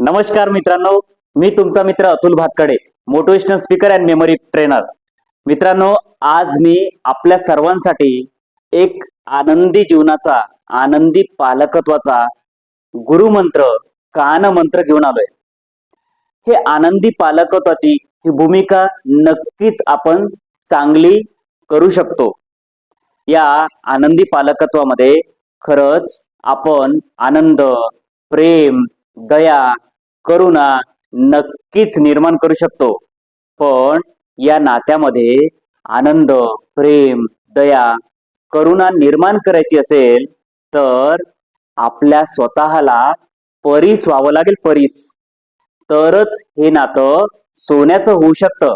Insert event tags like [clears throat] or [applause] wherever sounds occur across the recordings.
नमस्कार मित्रांनो मी तुमचा मित्र Atul Bhatkade motivational speaker and memory trainer मित्रांनो आज मी आपल्या सर्वांसाठी एक आनंदी जीवनाचा आनंदी पालकत्वाचा गुरुमंत्र कान मंत्र घेऊन आलोय. हे आनंदी पालकत्वाची ही भूमिका नक्कीच आपण चांगली करू शकतो. या आनंदी पालकत्वामध्ये खरंच आपण आनंद प्रेम दया करुणा नक्कीच निर्माण करू शकतो. पण या नात्यामध्ये आनंद प्रेम दया करुणा निर्माण करायची असेल तर आपल्या स्वतःला परीस व्हावं लागेल परीस. तरच हे नातं सोन्याचं होऊ शकतं.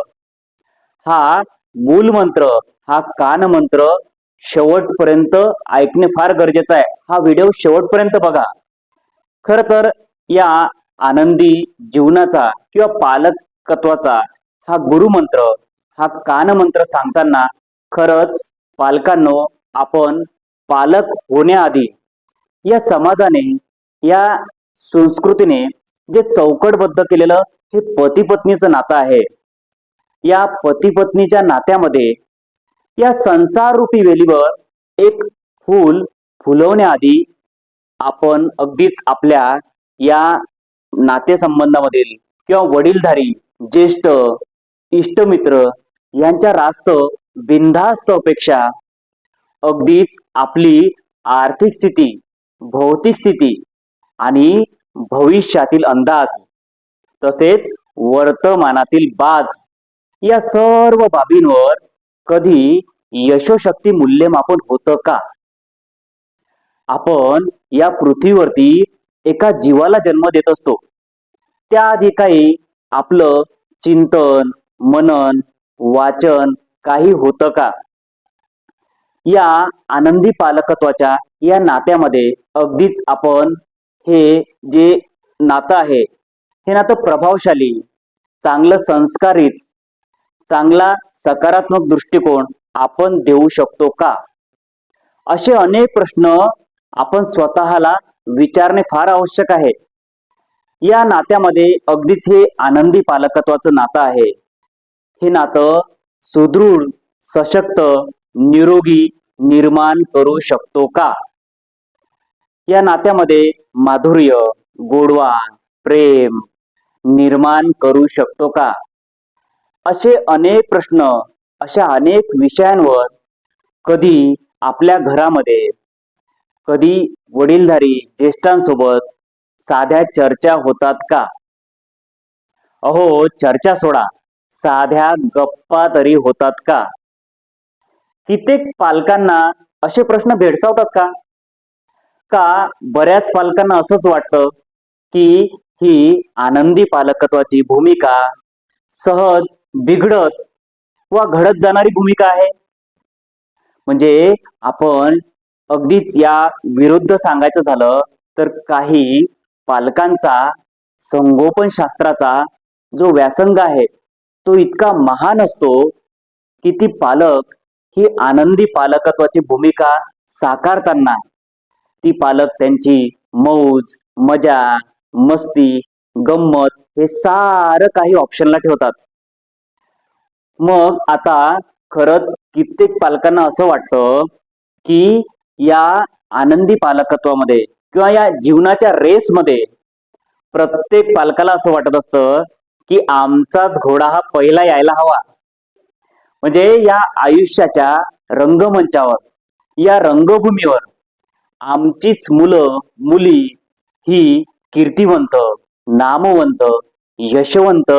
हा मूल मंत्र हा कान मंत्र शेवटपर्यंत ऐकणे फार गरजेचं आहे. हा व्हिडिओ शेवटपर्यंत बघा. खर तर या आनंदी जीवनाचा किंवा पालकत्वाचा हा गुरुमंत्र हा कानमंत्र सांगताना खरंच पालकांनो आपण पालक होण्याआधी या समाजाने या संस्कृतीने जे चौकटबद्ध केलेलं हे पती पत्नीचं नातं आहे. या पती पत्नीच्या नात्यामध्ये या संसार रूपी वेलीवर एक फूल फुलवण्याआधी आपण अगदीच आपल्या या नातेसंबंधामधील किंवा वडीलधारी ज्येष्ठ इष्टमित्र यांच्या रास्त बिनधास्त अपेक्षा अगदीच आपली आर्थिक स्थिती भौतिक स्थिती आणि भविष्यातील अंदाज तसेच वर्तमानातील बाज या सर्व बाबींवर कधी यशोशक्ती मूल्यमापन होतं का? आपण या पृथ्वीवरती एका जीवाला जन्म देत असतो. त्याआधी काही आपलं चिंतन मनन वाचन काही होतं का? या आनंदी पालकत्वाच्या या नात्यामध्ये अगदीच आपण हे जे नातं आहे हे नातं प्रभावशाली चांगलं संस्कारित चांगला सकारात्मक दृष्टिकोन आपण देऊ शकतो का? असे अनेक प्रश्न आपण स्वतःला विचारणे फार आवश्यक आहे. या नात्यामध्ये अगदीच हे आनंदी पालकत्वाचं नातं आहे. हे नातं सुदृढ सशक्त निरोगी निर्माण करू शकतो का? या नात्यामध्ये माधुर्य गोडवा प्रेम निर्माण करू शकतो का? असे अनेक प्रश्न अशा अनेक विषयांवर कधी आपल्या घरामध्ये कधी वडीलधारी ज्येष्ठांसोबत साध्या चर्चा होतात का? अहो चर्चा सोडा. साध्या गप्पा तरी होतात का? कित्येक पालकांना असे प्रश्न भेडसावतात का? का बऱ्याच पालकांना असंच वाटतं की ही आनंदी पालकत्वाची भूमिका सहज बिघडत वा घडत जाणारी भूमिका आहे? म्हणजे आपण अगदीच या विरुद्ध सांगायचं झालं तर काही पालकांचा संगोपन शास्त्राचा जो व्यासंग आहे तो इतका महान असतो की ती पालक ही आनंदी पालकत्वाची भूमिका साकारताना ती पालक त्यांची मौज मजा मस्ती गंमत हे सारं काही ऑप्शनला ठेवतात. मग आता खरंच कित्येक पालकांना असं वाटतं की या आनंदी पालकत्वामध्ये किंवा या जीवनाच्या रेसमध्ये प्रत्येक पालकाला असं वाटत असतं की आमचाच घोडा हा पहिला यायला हवा. म्हणजे या आयुष्याच्या रंगमंचावर या रंगभूमीवर आमचीच मुलं मुली ही कीर्तिवंत नामवंत यशवंत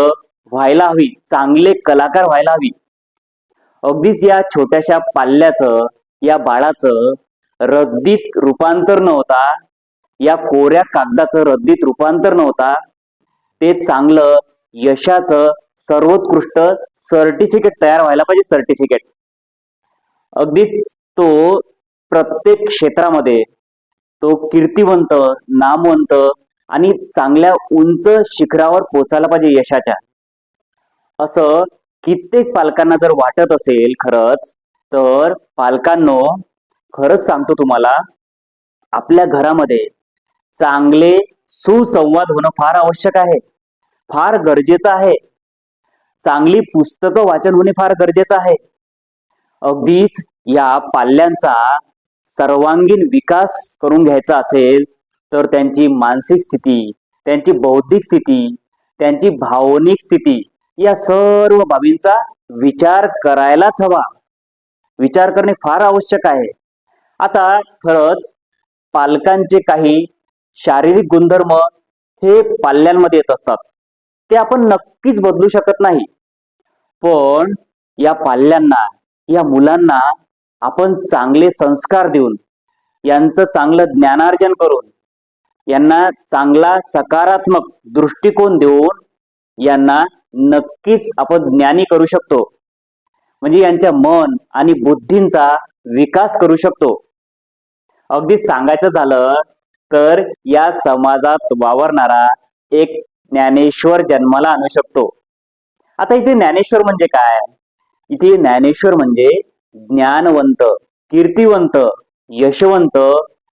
व्हायला हवी चांगले कलाकार व्हायला हवी. अगदीच या छोट्याशा पाल्याचं या बाळाचं रद्दीत रूपांतर नव्हता या कोऱ्या कागदाचं रद्दीत रूपांतर नव्हता ते चांगलं यशाचं सर्वोत्कृष्ट सर्टिफिकेट तयार व्हायला पाहिजे सर्टिफिकेट अगदीच तो प्रत्येक क्षेत्रामध्ये तो कीर्तिवंत नामवंत आणि चांगल्या उंच शिखरावर पोचायला पाहिजे यशाच्या. असं कित्येक पालकांना जर वाटत असेल खरंच तर पालकांनो खरंच सांगतो तुम्हाला आपल्या घरामध्ये चांगले सुसंवाद होणं फार आवश्यक आहे फार गरजेचं आहे. चांगली पुस्तकं वाचन होणे फार गरजेचं आहे. अगदीच या पाल्यांचा सर्वांगीण विकास करून घ्यायचा असेल तर त्यांची मानसिक स्थिती त्यांची बौद्धिक स्थिती त्यांची भावनिक स्थिती या सर्व बाबींचा विचार करायलाच हवा. विचार करणे फार आवश्यक आहे. आता खरंच पालकांचे काही शारीरिक गुणधर्म हे पाल्यांमध्ये येत असतात. ते आपण नक्कीच बदलू शकत नाही. पण या पाल्यांना या मुलांना आपण चांगले संस्कार देऊन यांचं चांगलं ज्ञानार्जन करून यांना चांगला सकारात्मक दृष्टिकोन देऊन यांना नक्कीच आपण ज्ञानी करू शकतो. म्हणजे यांच्या मन आणि बुद्धींचा विकास करू शकतो. अगदी सांगायचं झालं तर या समाजात वावरणारा एक ज्ञानेश्वर जन्माला आणू शकतो. आता इथे ज्ञानेश्वर म्हणजे काय? इथे ज्ञानेश्वर म्हणजे ज्ञानवंत कीर्तिवंत यशवंत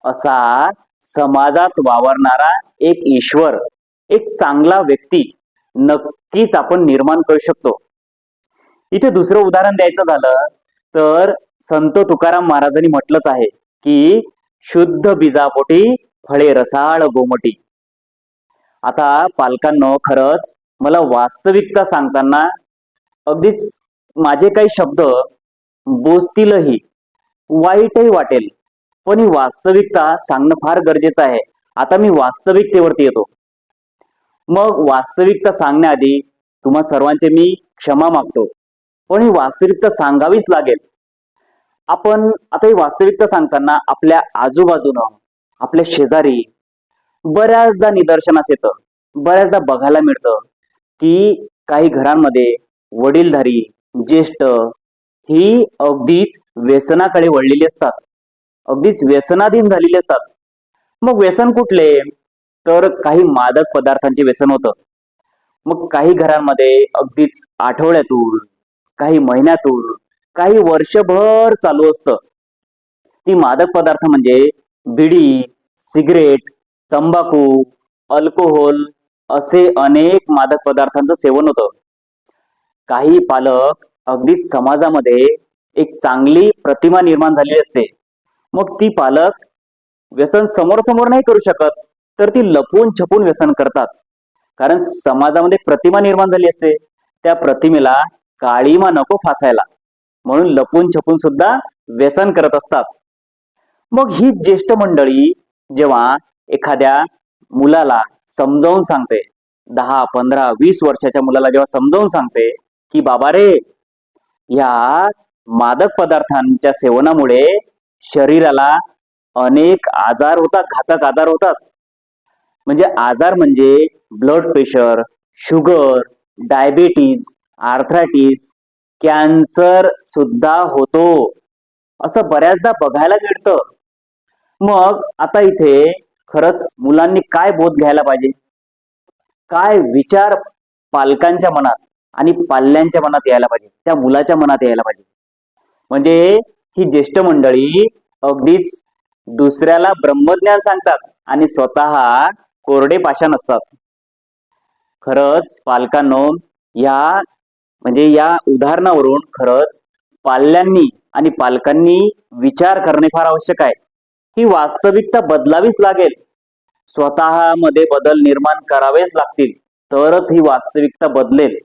असा समाजात वावरणारा एक ईश्वर एक चांगला व्यक्ती नक्कीच आपण निर्माण करू शकतो. इथे दुसरं उदाहरण द्यायचं झालं तर संत तुकाराम महाराजांनी म्हटलंच आहे की शुद्ध बीजापोटी फळे रसाळ गोमटी. आता पालकांनो खरंच मला वास्तविकता सांगताना अगदीच माझे काही शब्द बोचतीलही वाईटही वाटेल. पण ही वास्तविकता सांगणं फार गरजेचं आहे. आता मी वास्तविकतेवरती येतो. मग वास्तविकता सांगण्याआधी तुम्हा सर्वांचे मी क्षमा मागतो. पण ही वास्तविकता सांगावीच लागेल. आपण आता ही वास्तविकता सांगताना आपल्या आजूबाजूनं आपल्या शेजारी बऱ्याचदा निदर्शनास येतं बऱ्याचदा बघायला मिळतं की काही घरांमध्ये वडीलधारी ज्येष्ठ ही अगदीच व्यसनाकडे वळलेली असतात. अगदीच व्यसनाधीन झालेली असतात. मग व्यसन कुठले? तर काही मादक पदार्थांचे व्यसन होतं. मग काही घरांमध्ये अगदीच आठवड्यातून काही महिन्यातून काही वर्षभर चालू असतं. ती मादक पदार्थ म्हणजे बिडी सिगरेट तंबाखू अल्कोहोल असे अनेक मादक पदार्थांचं सेवन होतं. काही पालक अगदी समाजामध्ये एक चांगली प्रतिमा निर्माण झालेली असते. मग ती पालक व्यसन समोर समोर नाही करू शकत तर ती लपून छपून व्यसन करतात. कारण समाजामध्ये प्रतिमा निर्माण झाली असते. त्या प्रतिमेला काळीमा नको फासायला. म्हणून लपून छपून सुद्धा व्यसन करत असतात. मग ही ज्येष्ठ मंडळी जेव्हा एखाद्या मुलाला समजावून सांगते दहा पंधरा वीस वर्षाच्या मुलाला जेव्हा समजावून सांगते की बाबा रे या मादक पदार्थांच्या सेवनामुळे शरीराला अनेक आजार होतात घातक आजार होतात. म्हणजे आजार म्हणजे blood pressure sugar diabetes arthritis cancer सुद्धा होतो. असं बऱ्याचदा बघायला मिळतं. मग आता इथे खरंच मुलांनी काय बोध घ्यायला पाहिजे? काय विचार पालकांच्या मनात आणि पाल्यांच्या मनात यायला पाहिजे? त्या मुलाच्या मनात यायला पाहिजे. म्हणजे ही ज्येष्ठ मंडळी अगदीच दुसऱ्याला ब्रह्मज्ञान सांगतात आणि स्वतः कोरडे पाषाण असतात. खरंच पालकांनो या म्हणजे या उदाहरणावरून खरंच पाल्यांनी आणि पालकांनी विचार करणे फार आवश्यक आहे. ही वास्तविकता बदलावीच लागेल. स्वतःमध्ये बदल निर्माण करावेच लागतील तरच ही वास्तविकता बदलेल.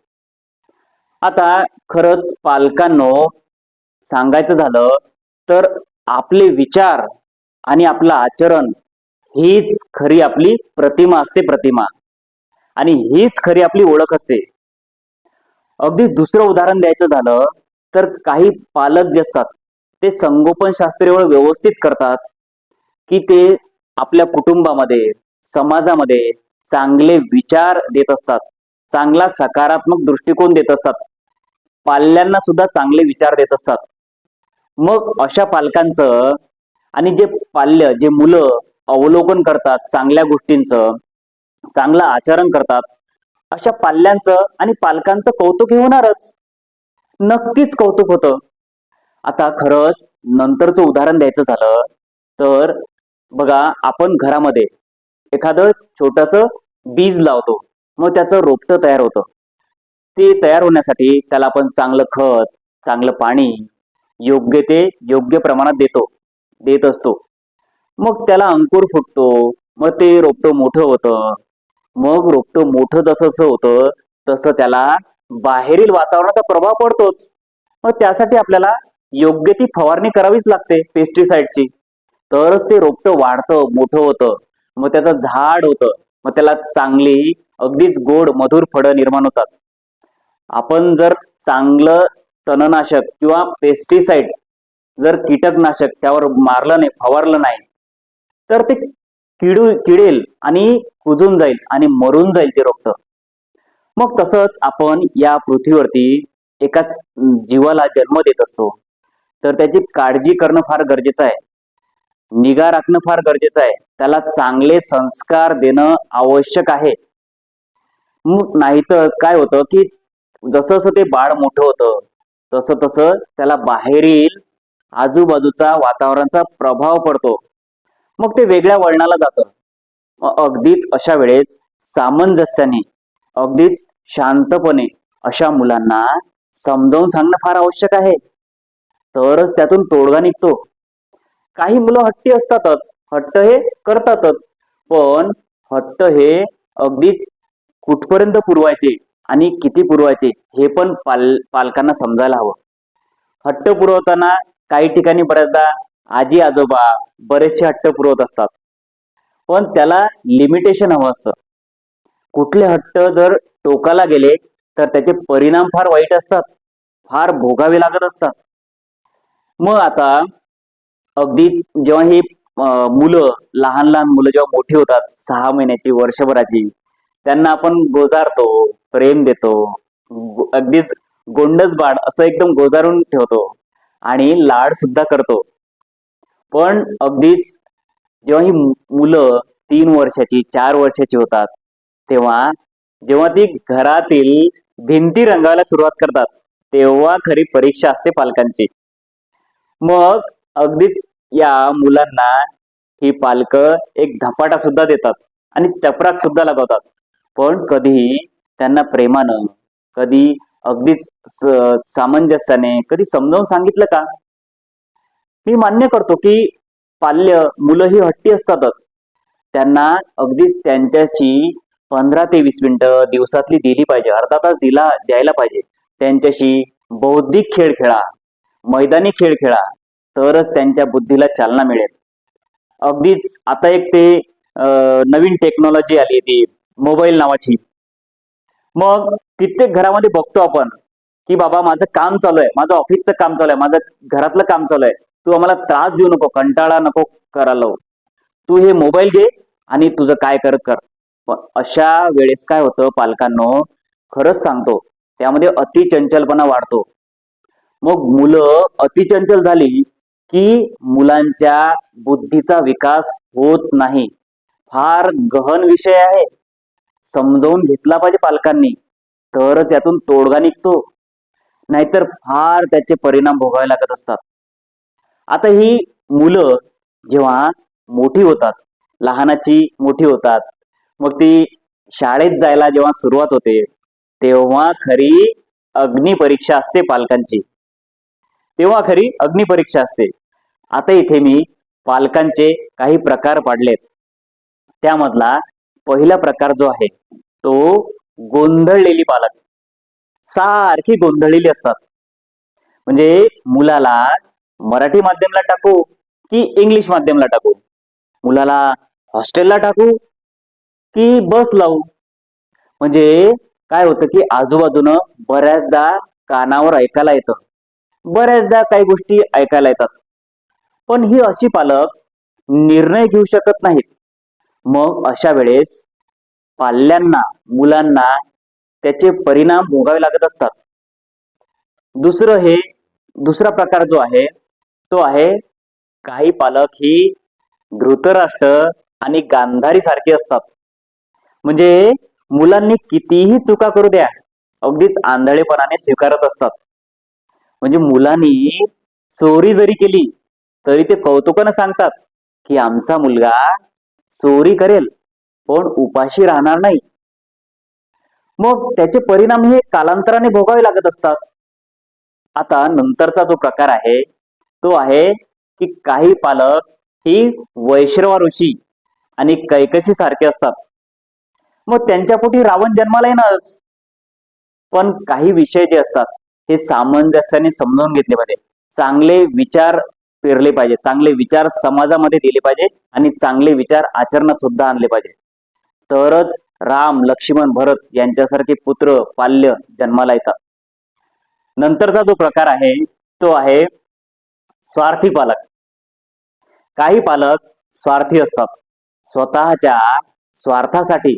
आता खरंच पालकांनो सांगायचं झालं तर आपले विचार आणि आपलं आचरण हीच खरी आपली प्रतिमा असते प्रतिमा. आणि हीच खरी आपली ओळख असते. अगदी दुसरं उदाहरण द्यायचं झालं तर काही पालक जे असतात ते संगोपन शास्त्र एवढं व्यवस्थित करतात की ते आपल्या कुटुंबामध्ये समाजामध्ये चांगले विचार देत असतात चांगला सकारात्मक दृष्टिकोन देत असतात पाल्यांना सुद्धा चांगले विचार देत असतात. मग अशा पालकांचं आणि जे पाल्य जे मुलं अवलोकन करतात चांगल्या गोष्टींचं चांगलं आचरण करतात अशा पाल्यांचं आणि पालकांचं कौतुक हे होणारच. नक्कीच कौतुक होतं. आता खरंच नंतरचं उदाहरण द्यायचं झालं तर बघा आपण घरामध्ये एखादं छोटस बीज लावतो मग त्याचं रोपटं तयार होतं. ते तयार होण्यासाठी त्याला आपण चांगलं खत चांगलं पाणी योग्य ते योग्य प्रमाणात देतो देत असतो. मग त्याला अंकुर फुटतो मग ते रोपटं मोठं होतं मग रोपटं मोठं जसं जसं होतं तसं त्याला बाहेरील वातावरणाचा प्रभाव पडतोच. मग त्यासाठी आपल्याला योग्य ती फवारणी करावीच लागते पेस्टिसाइडची तरच ते रोपटं वाढतं मोठं होतं. मग त्याचं झाड होतं. मग त्याला चांगली अगदीच गोड मधुर फळं निर्माण होतात. आपण जर चांगलं तणनाशक किंवा पेस्टिसाइड जर कीटकनाशक त्यावर मारलं नाही फवारलं नाही तर ते किडू किडेल आणि कुजून जाईल आणि मरून जाईल ते रोपट मग तसंच आपण या पृथ्वीवरती एका जीवाला जन्म देत असतो. तर त्याची काळजी करणं फार गरजेचं आहे. निगा राखणं फार गरजेचं आहे. त्याला चांगले संस्कार देणं आवश्यक आहे. मग नाहीतर काय होतं की जसं जसं ते बाळ मोठं होतं तसं तसं त्याला बाहेरील आजूबाजूचा वातावरणाचा प्रभाव पडतो. मग ते वेगळ्या वळणाला जातं. अगदीच अशा वेळेस सामंजस्याने अगदीच शांतपणे अशा मुलांना समजावून सांगणं फार आवश्यक आहे. तरच त्यातून तोडगा निघतो. काही मुलं हट्टी असतातच. हट्ट हे करतातच. पण हट्ट हे अगदीच कुठपर्यंत पुरवायचे आणि किती पुरवायचे हे पण पाल पालकांना समजायला हवं. हट्ट पुरवताना काही ठिकाणी बऱ्याचदा आजी आजोबा बरेचसे हट्ट पुरवत असतात. पण त्याला लिमिटेशन हवं असतं. कुठले हट्ट जर टोकाला गेले तर त्याचे परिणाम फार वाईट असतात. फार भोगावे लागत असतात. मग आता अगदीच जेव्हा ही मुलं लहान लहान मुलं जेव्हा मोठी होतात सहा महिन्याची वर्षभराची त्यांना आपण गोजारतो प्रेम देतो अगदीच गोंडस बाड असं एकदम गोजारून ठेवतो. आणि लाड सुद्धा करतो. पण अगदीच जेव्हा ही मुलं तीन वर्षाची चार वर्षाची होतात तेव्हा जेव्हा ती घरातील भिंती रंगायला सुरुवात करतात तेव्हा खरी परीक्षा असते पालकांची. मग अगदीच या मुलांना ही पालक एक धपाटा सुद्धा देतात आणि चपराक सुद्धा लगवतात. पण कधी त्यांना प्रेमानं कधी अगदीच सामंजस्याने कधी समजावून सांगितलं का? मी मान्य करतो की पाल्य मुलं ही हट्टी असतातच. त्यांना अगदीच त्यांच्याशी पंधरा ते वीस मिनिटं दिवसातली दिली पाहिजे अर्धा तास दिला द्यायला पाहिजे. त्यांच्याशी बौद्धिक खेळ खेळा मैदानी खेळ खेळा तरच त्यांच्या बुद्धीला चालना मिळेल. अगदीच आता एक ते नवीन टेक्नॉलॉजी आली ती मोबाईल नावाची. मग कित्येक घरामध्ये बघतो आपण की बाबा माझं काम चालू आहे माझं ऑफिसचं काम चालू आहे माझं घरातलं काम चालू आहे. तू आम्हाला त्रास देऊ नको कंटाळा नको करायला. तू हे मोबाईल घे आणि तुझं काय कर कर. पण अशा वेळेस काय होतं पालकांनो खरंच सांगतो त्यामध्ये अतिचंचलपणा वाढतो. मग मुलं अतिचंचल झाली की मुलांच्या बुद्धीचा विकास होत नाही. फार गहन विषय आहे. समजावून घेतला पाहिजे पालकांनी तरच यातून तोडगा निघतो. नाहीतर फार त्याचे परिणाम भोगावे लागत असतात. आता ही मुलं जेव्हा मोठी होतात लहानाची मोठी होतात मग ती शाळेत जायला जेव्हा सुरुवात होते तेव्हा खरी अग्निपरीक्षा असते पालकांची. तेव्हा खरी अग्निपरीक्षा असते. आता इथे मी पालकांचे काही प्रकार पाडलेत. त्यामधला पहिला प्रकार जो आहे तो गोंधळलेली पालक. सारखी गोंधळलेली असतात. म्हणजे मुलाला मराठी माध्यमला टाकू की इंग्लिश माध्यमला टाकू? मुलाला हॉस्टेलला टाकू की बस लावू? म्हणजे काय होतं की आजूबाजूनं बऱ्याचदा कानावर ऐकायला येतं. बऱ्याचदा काही गोष्टी ऐकायला येतात. पण ही अशी पालक निर्णय घेऊ शकत नाहीत. मग अशा वेळेस पाल्यांना मुलांना त्याचे परिणाम भोगावे लागत असतात. दुसरं हे दुसरा प्रकार जो आहे तो आहे काही पालक ही धृतराष्ट्र आणि गांधारी सारखी असतात. म्हणजे मुलांनी कितीही चुका करू द्या अगदीच आंधळेपणाने स्वीकारत असतात. म्हणजे मुलांनी चोरी जरी केली तरी ते कौतुकानं सांगतात की आमचा मुलगा चोरी करेल पण उपाशी राहणार नाही. मग त्याचे परिणाम हे कालांतराने भोगावे लागत असतात. आता नंतरचा जो प्रकार आहे तो आहे की काही पालक ही वैश्रवा ऋषी आणि कैकसी सारखे असतात. मग त्यांच्या पोटी रावण जन्माला येणारच पण काही विषय जे असतात हे सामंजस्याने समजावून घेतले पाहिजे. चांगले विचार पेरले पाहिजे. चांगले विचार समाजामध्ये दिले पाहिजे आणि चांगले विचार आचरणात सुद्धा आणले पाहिजे. तरच राम लक्ष्मण भरत यांच्यासारखे पुत्र पाल्य जन्माला येतात. नंतरचा जो प्रकार आहे तो आहे स्वार्थी पालक. काही पालक स्वार्थी असतात. स्वतःच्या स्वार्थासाठी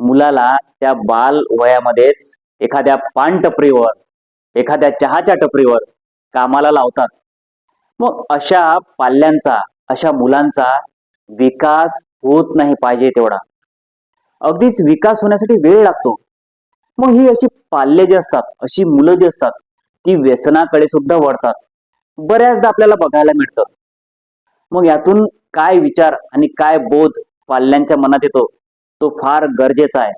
मुलाला त्या बाल वयामध्येच एखाद्या पान टपरीवर एखाद्या चहाच्या टपरीवर कामाला लावतात. मग अशा पाल्यांचा अशा मुलांचा विकास होत नाही पाहिजे तेवढा. अगदीच विकास होण्यासाठी वेळ लागतो. मग ही अशी पाल्य जे असतात अशी मुलं जी असतात ती व्यसनाकडे सुद्धा वळतात. बऱ्याचदा आपल्याला बघायला मिळतं. मग यातून काय विचार आणि काय बोध पाल्यांच्या मनात येतो तो फार गरजेचा आहे.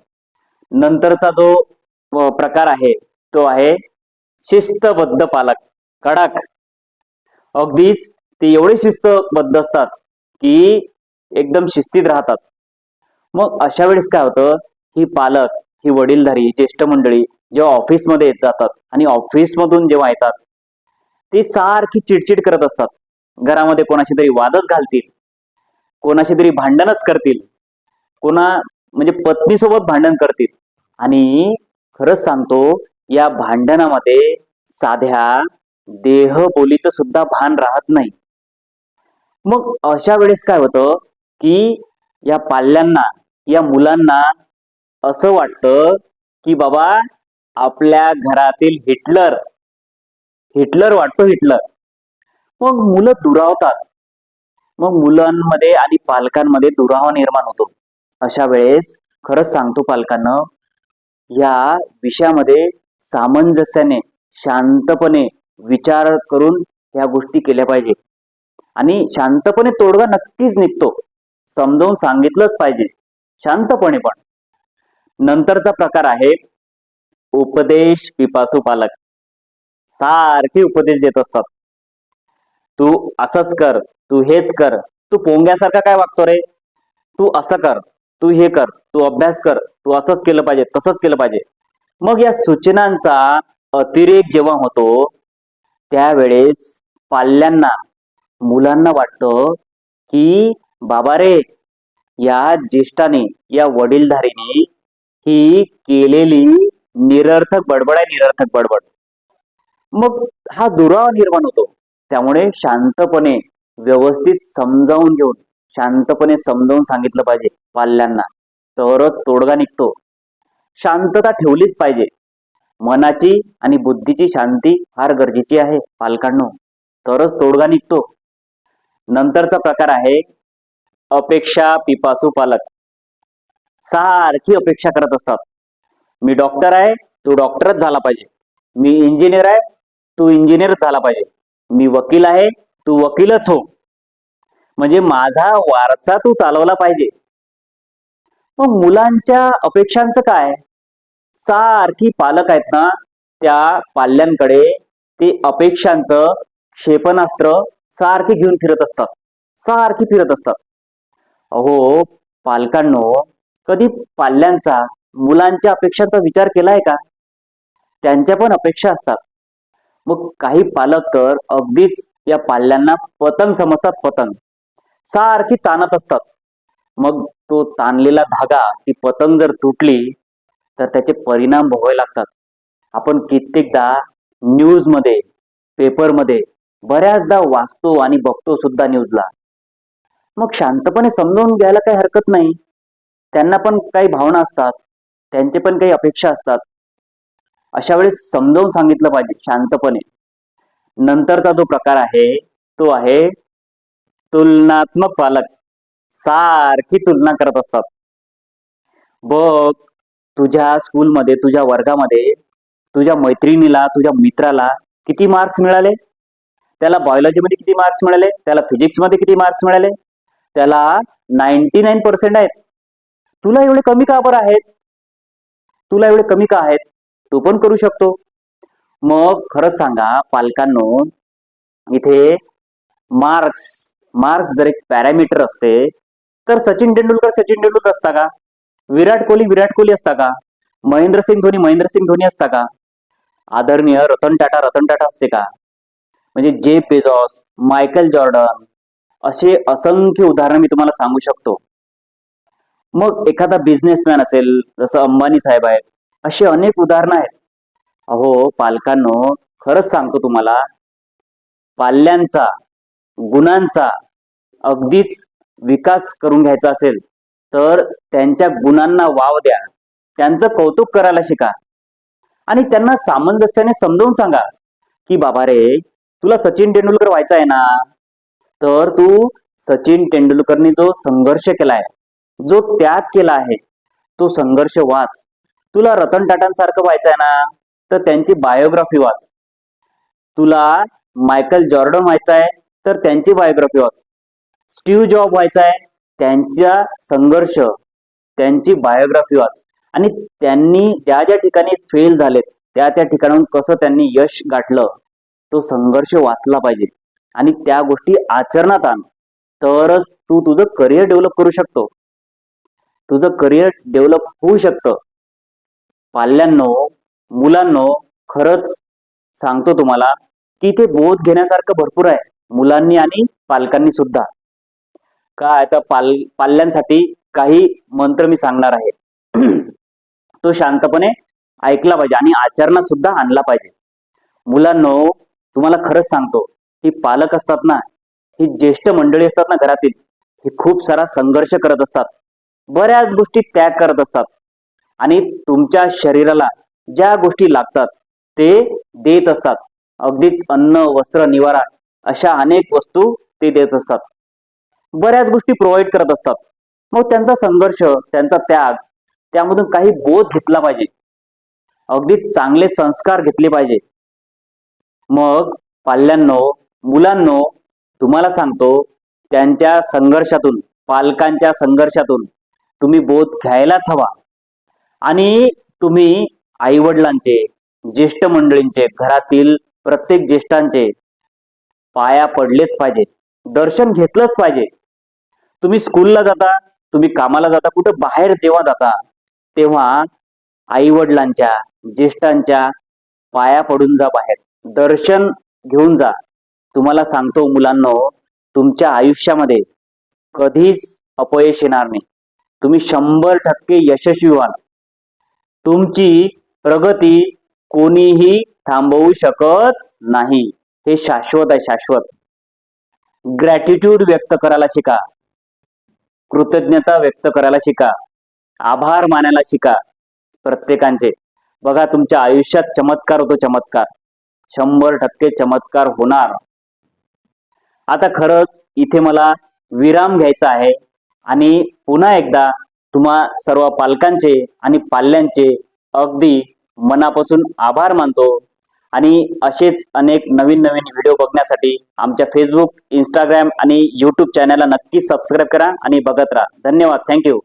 नंतरचा जो प्रकार आहे तो आहे शिस्तबद्ध पालक. कडक. अगदीच ते एवढे शिस्तबद्ध असतात की एकदम शिस्तीत राहतात. मग अशा वेळेस काय होतं ही पालक ही वडीलधारी ज्येष्ठ मंडळी जेव्हा ऑफिसमध्ये येत जातात आणि ऑफिसमधून जेव्हा येतात ते सारखी चिडचिड करत असतात. घरामध्ये कोणाशी तरी वादच घालतील कोणाशी तरी भांडणच करतील कोणा म्हणजे पत्नीसोबत भांडण करतील. आणि खरंच सांगतो या भांडणामध्ये साध्या देहबोलीचं सुद्धा भान राहत नाही. मग अशा वेळेस काय होतं की या पाल्यांना या मुलांना असं वाटतं की बाबा आपल्या घरातील हिटलर हिटलर वाटतो हिटलर. मग मुलं दुरावतात. मग मुलांमध्ये आणि पालकांमध्ये दुरावा निर्माण होतो. अशा वेळेस खरंच सांगतो पालकांना या विषयामध्ये सामंजस्याने शांतपणे विचार करून ह्या गोष्टी केल्या पाहिजे. आणि शांतपणे तोडगा नक्कीच निघतो. समजावून सांगितलंच पाहिजे. शांतपणे पण. नंतरचा प्रकार आहे उपदेश पिपासू पालक. सारखे उपदेश देत असतात. तू असंच कर तू हेच कर तू पोंग्यासारखा काय वागतो रे? तू असं कर तू हे कर तू अभ्यास कर तू असंच केलं पाहिजे तसंच केलं पाहिजे. मग या सूचनांचा अतिरेक जेव्हा होतो त्यावेळेस पाल्यांना मुलांना वाटतं की बाबा रे या ज्येष्ठाने या वडीलधारीने ही केलेली निरर्थक बडबड आहे निरर्थक बडबड. मग हा दुरावा निर्माण होतो. त्यामुळे शांतपणे व्यवस्थित समजावून घेऊन शांतपणे समजावून सांगितलं पाहिजे पाल्यांना. तरच तोडगा निघतो. शांतता ठेवलीच पाहिजे. मनाची आणि बुद्धीची शांती फार गरजेची आहे पालकांनो. तरच तोडगा निघतो. नंतरचा प्रकार आहे अपेक्षा पिपासू पालक. सारखी अपेक्षा करत असतात. मी डॉक्टर आहे तू डॉक्टरच झाला पाहिजे. मी इंजिनियर आहे तू इंजिनियर झाला पाहिजे. मी वकील आहे तू वकीलच हो. म्हणजे माझा वारसा तू चालवला पाहिजे. मग मुलांच्या अपेक्षांचं काय? सारखी पालक आहेत ना त्या पाल्यांकडे ते अपेक्षांचं क्षेपणास्त्र सारखे घेऊन फिरत असतात. सारखी फिरत असतात. अहो पालकांनो कधी पाल्यांचा मुलांच्या अपेक्षांचा विचार केलाय का? त्यांच्या पण अपेक्षा असतात. मग काही पालक तर अगदीच या पाल्यांना पतंग समजतात पतंग. सारखी ताणत असतात. मग तो ताणलेला धागा ती पतंग जर तुटली तर त्याचे परिणाम भोगावे लागतात. आपण कित्येकदा न्यूजमध्ये पेपरमध्ये बऱ्याचदा वाचतो आणि बघतो सुद्धा न्यूजला. मग शांतपणे समजावून घ्यायला काही हरकत नाही. त्यांना पण काही भावना असतात. त्यांचे पण काही अपेक्षा असतात. अशा वेळेस समजावून सांगितलं पाहिजे शांतपणे. नंतरचा जो प्रकार आहे तो आहे तुलनात्मक पालक. सारखी तुलना करत असतात. बघ तुझ्या स्कूलमध्ये तुझ्या वर्गामध्ये तुझ्या मैत्रिणीला तुझ्या मित्राला किती मार्क्स मिळाले? त्याला बायोलॉजीमध्ये किती मार्क्स मिळाले? त्याला फिजिक्समध्ये किती मार्क्स मिळाले? त्याला नाईन्टी नाईन पर्सेंट आहेत. तुला एवढे कमी का बरं आहेत? तुला एवढे कमी का आहेत? तू पण करू शकतो. मग खरंच सांगा पालकांनो इथे मार्क्स मार्क्स जर एक पॅरामीटर असते तर सचिन तेंडुलकर सचिन तेंडुलकर असता का? विराट कोहली विराट कोहली असता का? महेंद्र सिंग धोनी महेंद्र सिंग धोनी असता का? आदरणीय रतन टाटा रतन टाटा असते का? म्हणजे जे पेजॉस मायकल जॉर्डन असे असंख्य उदाहरणं मी तुम्हाला सांगू शकतो. मग एखादा बिझनेसमॅन असेल जसं अंबानी साहेब आहेत अशी अनेक उदाहरणं आहेत. अहो पालकांनो खरंच सांगतो तुम्हाला पाल्यांचा गुणांचा अगदीच विकास करून घ्यायचा असेल तर त्यांच्या गुणांना वाव द्या. त्यांचं कौतुक करायला शिका. आणि त्यांना सामंजस्याने समजावून सांगा की बाबा रे तुला सचिन तेंडुलकर व्हायचा आहे ना? तर तू सचिन तेंडुलकरनी जो संघर्ष केलाय जो त्याग केला आहे तो संघर्ष वाच. तुला रतन टाटांसारखं व्हायचं आहे ना तर त्यांची बायोग्राफी वाच. तुला मायकल जॉर्डन व्हायचं आहे तर त्यांची बायोग्राफी वाच. स्टीव्ह जॉब व्हायचा आहे त्यांचा संघर्ष त्यांची बायोग्राफी वाच. आणि त्यांनी ज्या ज्या ठिकाणी फेल झालेत त्या त्या ठिकाणाहून कसं त्यांनी यश गाठलं तो संघर्ष वाचला पाहिजे. आणि त्या गोष्टी आचरणात आण. तरच तू तुझं करिअर डेव्हलप करू शकतो. तुझं करिअर डेव्हलप होऊ शकतं. पाल्यांनो मुलांनो खरंच सांगतो तुम्हाला की इथे बोध घेण्यासारखं भरपूर आहे. मुलांनी आणि पालकांनी सुद्धा. काय आता पाल पाल्यांसाठी काही मंत्र मी सांगणार आहे. [clears throat] तो शांतपणे ऐकला पाहिजे आणि आचरणात सुद्धा आणला पाहिजे. मुलांनो तुम्हाला खरंच सांगतो ही पालक असतात ना ही ज्येष्ठ मंडळी असतात ना घरातील ही खूप सारा संघर्ष करत असतात. बऱ्याच गोष्टी त्याग करत असतात. आणि तुमच्या शरीराला ज्या गोष्टी लागतात ते देत असतात. अगदीच अन्न वस्त्र निवारा अशा अनेक वस्तू ते देत असतात. बऱ्याच गोष्टी प्रोव्हाइड करत असतात. मग त्यांचा संघर्ष त्यांचा त्याग त्यामधून काही बोध घेतला पाहिजे. अगदी चांगले संस्कार घेतले पाहिजे. मग पाल्यांनो मुलांनो तुम्हाला सांगतो त्यांच्या संघर्षातून पालकांच्या संघर्षातून तुम्ही बोध घ्यायलाच हवा. आणि तुम्ही आई वडिलांचे ज्येष्ठ मंडळींचे घरातील प्रत्येक ज्येष्ठांचे पाया पडलेच पाहिजे दर्शन घेतलंच पाहिजे. तुम्ही स्कूलला जाता तुम्ही कामाला जाता कुठं बाहेर जेव्हा जाता तेव्हा आई वडिलांच्या ज्येष्ठांच्या पाया पडून जा बाहेर. दर्शन घेऊन जा. तुम्हाला सांगतो मुलांनो तुमच्या आयुष्यामध्ये कधीच अपयश येणार नाही. तुम्ही शंभर टक्के यशस्वी व्हाल. तुमची प्रगती कोणीही थांबवू शकत नाही. हे शाश्वत आहे शाश्वत. ग्रॅटिट्यूड व्यक्त करायला शिका. कृतज्ञता व्यक्त करायला शिका. आभार मानायला शिका. प्रत्येकांचे. बघा तुमच्या आयुष्यात चमत्कार होतो चमत्कार. शंभर टक्के चमत्कार होणार. आता खरंच इथे मला विराम घ्यायचा आहे आणि पुन्हा एकदा तुम्हा सर्व पालकांचे आणि पाल्यांचे अगदी मनापासून आभार मानतो. आणि असेच अनेक नवीन नवीन व्हिडिओ बघण्यासाठी आमच्या फेसबुक इंस्टाग्राम आणि यूट्यूब चॅनलला नक्की सबस्क्राईब करा आणि बघत राहा. धन्यवाद. थँक्यू